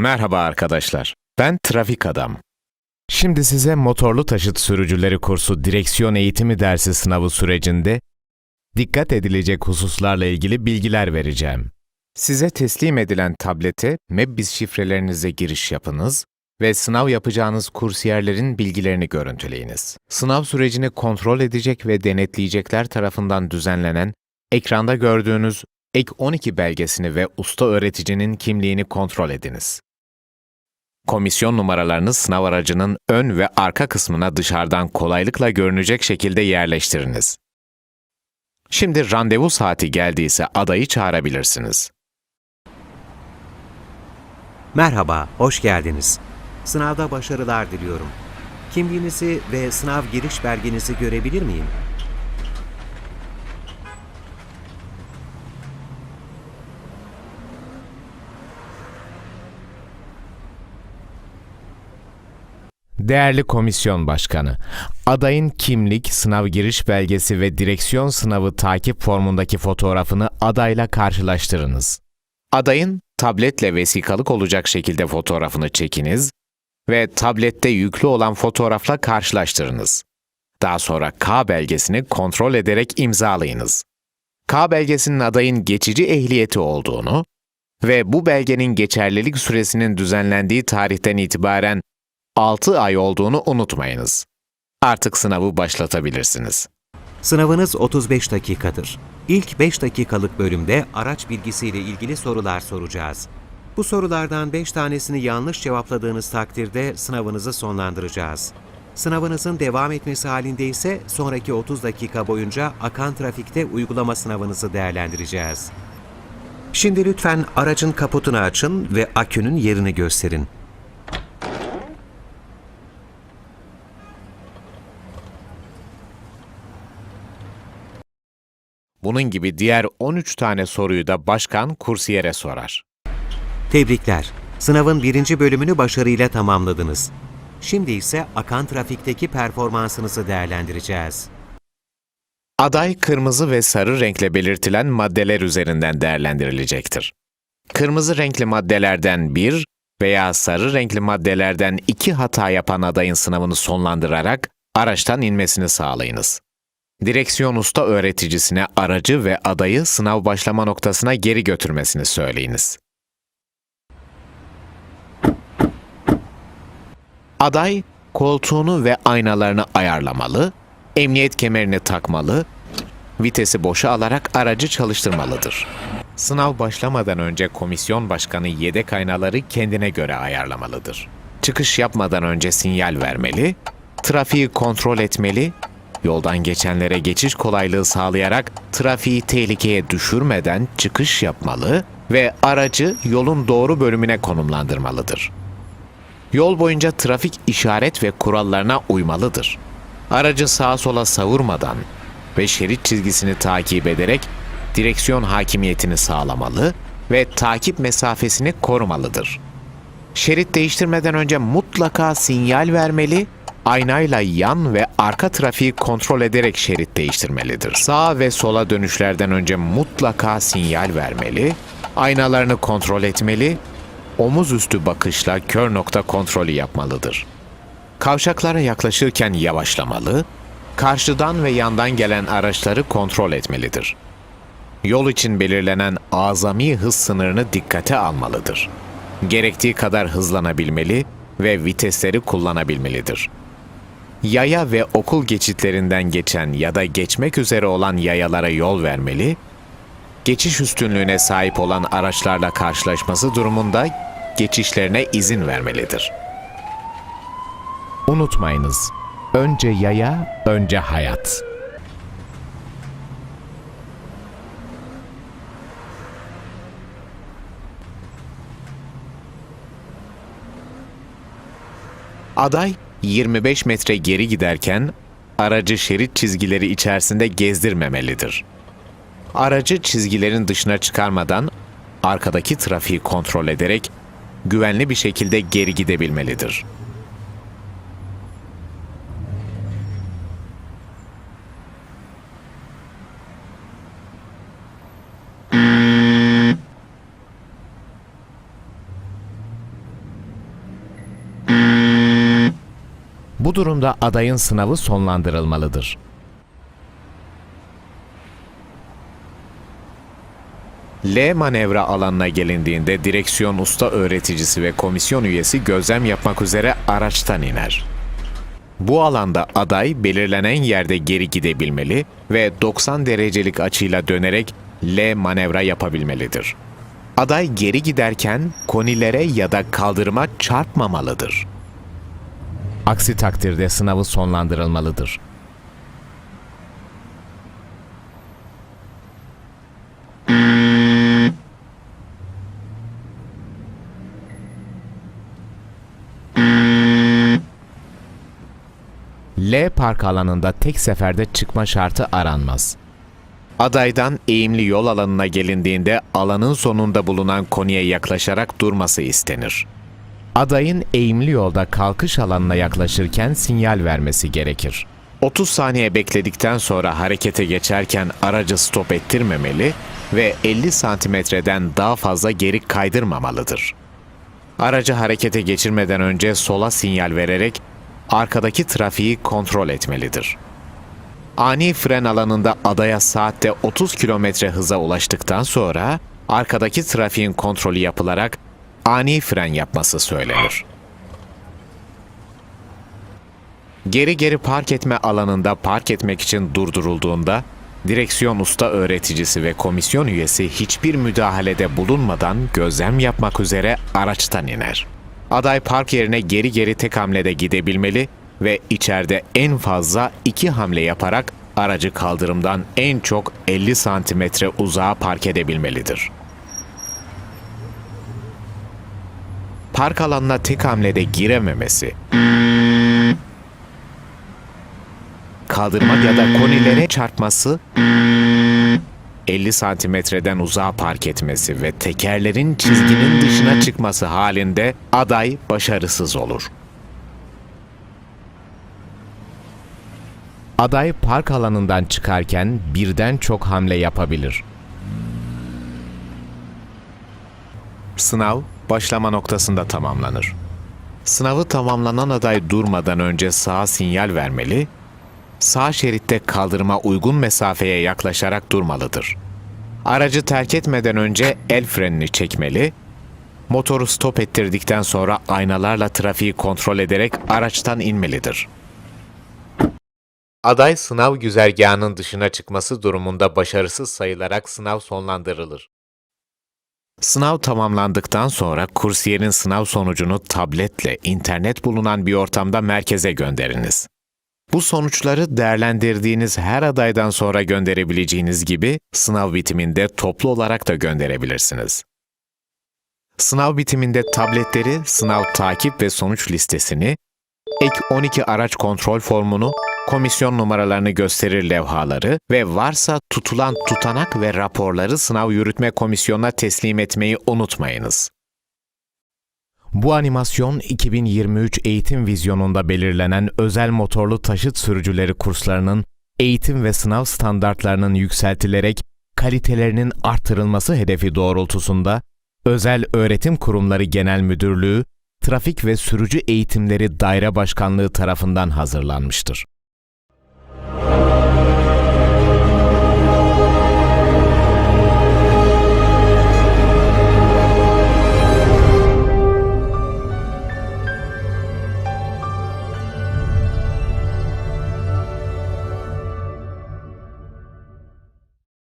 Merhaba arkadaşlar. Ben Trafik Adam. Şimdi size motorlu taşıt sürücüleri kursu direksiyon eğitimi dersi sınavı sürecinde dikkat edilecek hususlarla ilgili bilgiler vereceğim. Size teslim edilen tablete Mebbis şifrelerinize giriş yapınız ve sınav yapacağınız kursiyerlerin bilgilerini görüntüleyiniz. Sınav sürecini kontrol edecek ve denetleyecekler tarafından düzenlenen, ekranda gördüğünüz Ek 12 belgesini ve usta öğreticinin kimliğini kontrol ediniz. Komisyon numaralarını sınav aracının ön ve arka kısmına dışarıdan kolaylıkla görünecek şekilde yerleştiriniz. Şimdi randevu saati geldiyse adayı çağırabilirsiniz. Merhaba, hoş geldiniz. Sınavda başarılar diliyorum. Kimliğinizi ve sınav giriş belgenizi görebilir miyim? Değerli komisyon başkanı, adayın kimlik, sınav giriş belgesi ve direksiyon sınavı takip formundaki fotoğrafını adayla karşılaştırınız. Adayın tabletle vesikalık olacak şekilde fotoğrafını çekiniz ve tablette yüklü olan fotoğrafla karşılaştırınız. Daha sonra K belgesini kontrol ederek imzalayınız. K belgesinin adayın geçici ehliyeti olduğunu ve bu belgenin geçerlilik süresinin düzenlendiği tarihten itibaren 6 ay olduğunu unutmayınız. Artık sınavı başlatabilirsiniz. Sınavınız 35 dakikadır. İlk 5 dakikalık bölümde araç bilgisiyle ilgili sorular soracağız. Bu sorulardan 5 tanesini yanlış cevapladığınız takdirde sınavınızı sonlandıracağız. Sınavınızın devam etmesi halinde ise sonraki 30 dakika boyunca akan trafikte uygulama sınavınızı değerlendireceğiz. Şimdi lütfen aracın kaputunu açın ve akünün yerini gösterin. Bunun gibi diğer 13 tane soruyu da başkan kursiyere sorar. Tebrikler. Sınavın birinci bölümünü başarıyla tamamladınız. Şimdi ise akan trafikteki performansınızı değerlendireceğiz. Aday kırmızı ve sarı renkle belirtilen maddeler üzerinden değerlendirilecektir. Kırmızı renkli maddelerden bir veya sarı renkli maddelerden iki hata yapan adayın sınavını sonlandırarak araçtan inmesini sağlayınız. Direksiyon usta öğreticisine aracı ve adayı sınav başlama noktasına geri götürmesini söyleyiniz. Aday koltuğunu ve aynalarını ayarlamalı, emniyet kemerini takmalı, vitesi boşa alarak aracı çalıştırmalıdır. Sınav başlamadan önce komisyon başkanı yedek aynaları kendine göre ayarlamalıdır. Çıkış yapmadan önce sinyal vermeli, trafiği kontrol etmeli, yoldan geçenlere geçiş kolaylığı sağlayarak trafiği tehlikeye düşürmeden çıkış yapmalı ve aracı yolun doğru bölümüne konumlandırmalıdır. Yol boyunca trafik işaret ve kurallarına uymalıdır. Aracı sağa sola savurmadan ve şerit çizgisini takip ederek direksiyon hakimiyetini sağlamalı ve takip mesafesini korumalıdır. Şerit değiştirmeden önce mutlaka sinyal vermeli, aynayla yan ve arka trafiği kontrol ederek şerit değiştirmelidir. Sağa ve sola dönüşlerden önce mutlaka sinyal vermeli, aynalarını kontrol etmeli omuz üstü bakışla kör nokta kontrolü yapmalıdır. Kavşaklara yaklaşırken yavaşlamalı, karşıdan ve yandan gelen araçları kontrol etmelidir. Yol için belirlenen azami hız sınırını dikkate almalıdır. Gerektiği kadar hızlanabilmeli ve vitesleri kullanabilmelidir. Yaya ve okul geçitlerinden geçen ya da geçmek üzere olan yayalara yol vermeli, geçiş üstünlüğüne sahip olan araçlarla karşılaşması durumunda geçişlerine izin vermelidir. Unutmayınız, önce yaya, önce hayat. Aday 25 metre geri giderken aracı şerit çizgileri içerisinde gezdirmemelidir. Aracı çizgilerin dışına çıkarmadan arkadaki trafiği kontrol ederek güvenli bir şekilde geri gidebilmelidir. Bu durumda adayın sınavı sonlandırılmalıdır. L manevra alanına gelindiğinde direksiyon usta öğreticisi ve komisyon üyesi gözlem yapmak üzere araçtan iner. Bu alanda aday belirlenen yerde geri gidebilmeli ve 90 derecelik açıyla dönerek L manevra yapabilmelidir. Aday geri giderken konilere ya da kaldırıma çarpmamalıdır. Aksi takdirde sınavı sonlandırılmalıdır. L park alanında tek seferde çıkma şartı aranmaz. Adaydan eğimli yol alanına gelindiğinde alanın sonunda bulunan konuya yaklaşarak durması istenir. Adayın eğimli yolda kalkış alanına yaklaşırken sinyal vermesi gerekir. 30 saniye bekledikten sonra harekete geçerken aracı stop ettirmemeli ve 50 santimetreden daha fazla geri kaydırmamalıdır. Aracı harekete geçirmeden önce sola sinyal vererek arkadaki trafiği kontrol etmelidir. Ani fren alanında adaya saatte 30 kilometre hıza ulaştıktan sonra arkadaki trafiğin kontrolü yapılarak ani fren yapması söylenir. Geri geri park etme alanında park etmek için durdurulduğunda direksiyon usta öğreticisi ve komisyon üyesi hiçbir müdahalede bulunmadan gözlem yapmak üzere araçtan iner. Aday park yerine geri geri tek hamlede gidebilmeli ve içeride en fazla iki hamle yaparak aracı kaldırımdan en çok 50 santimetre uzağa park edebilmelidir. Park alanına tek hamlede girememesi, kaldırma ya da konilere çarpması, 50 santimetreden uzağa park etmesi ve tekerlerin çizginin dışına çıkması halinde aday başarısız olur. Aday park alanından çıkarken birden çok hamle yapabilir. Sınav başlama noktasında tamamlanır. Sınavı tamamlanan aday durmadan önce sağa sinyal vermeli, sağ şeritte kaldırıma uygun mesafeye yaklaşarak durmalıdır. Aracı terk etmeden önce el frenini çekmeli, motoru stop ettirdikten sonra aynalarla trafiği kontrol ederek araçtan inmelidir. Aday sınav güzergahının dışına çıkması durumunda başarısız sayılarak sınav sonlandırılır. Sınav tamamlandıktan sonra kursiyerin sınav sonucunu tabletle internet bulunan bir ortamda merkeze gönderiniz. Bu sonuçları değerlendirdiğiniz her adaydan sonra gönderebileceğiniz gibi sınav bitiminde toplu olarak da gönderebilirsiniz. Sınav bitiminde tabletleri, sınav takip ve sonuç listesini, ek 12 araç kontrol formunu, komisyon numaralarını gösterir levhaları ve varsa tutulan tutanak ve raporları sınav yürütme komisyonuna teslim etmeyi unutmayınız. Bu animasyon 2023 eğitim vizyonunda belirlenen özel motorlu taşıt sürücüleri kurslarının eğitim ve sınav standartlarının yükseltilerek kalitelerinin artırılması hedefi doğrultusunda Özel Öğretim Kurumları Genel Müdürlüğü, Trafik ve Sürücü Eğitimleri Daire Başkanlığı tarafından hazırlanmıştır.